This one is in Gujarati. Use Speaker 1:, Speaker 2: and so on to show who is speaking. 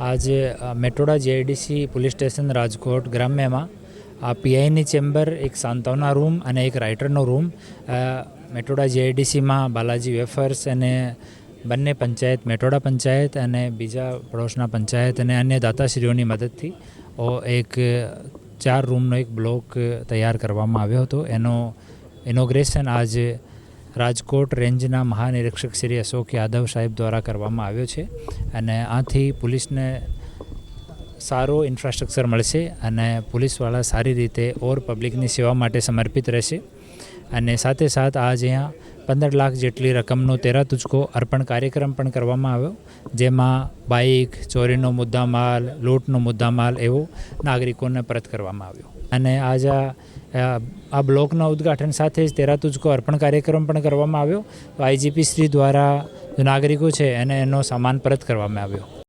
Speaker 1: આજે Metoda GIDC police station Rajkot ગ્રામ્યમાં આ પીઆઈની ચેમ્બર, એક સાંત્વના રૂમ અને એક રાઇટરનો રૂમ મેટોડા જેઆઈડીસીમાં બાલાજી વેફર્સ અને બંને પંચાયત, મેટોડા પંચાયત અને બીજા પડોશના પંચાયત અને અન્ય દાતાશ્રીઓની મદદથી એક, ચાર રૂમનો એક બ્લોક તૈયાર કરવામાં આવ્યો હતો. એનો, ઇનોગ્રેશન આજે રાજકોટ રેન્જના મહાનિરીક્ષક શ્રી અશોક યાદવ સાહેબ દ્વારા કરવામાં આવ્યો છે અને આથી પોલીસને સારો ઇન્ફ્રાસ્ટ્રક્ચર મળશે અને પોલીસવાળા સારી રીતે ઓર પબ્લિકની સેવા માટે સમર્પિત રહેશે. અને સાથે સાથ આજે અહીંયા પંદર લાખ જેટલી રકમનો તેરા તુચકો અર્પણ કાર્યક્રમ પણ કરવામાં આવ્યો, જેમાં બાઇક, ચોરીનો મુદ્દામાલ, લૂંટનો મુદ્દામાલ એવો નાગરિકોને પરત કરવામાં આવ્યો. અને આજ આ બ્લોકના ઉદ્ઘાટન સાથે જ તેરા તુચકો અર્પણ કાર્યક્રમ પણ કરવામાં આવ્યો. તો આઈજીપી શ્રી દ્વારા નાગરિકો છે એને એનો સામાન પરત કરવામાં આવ્યો.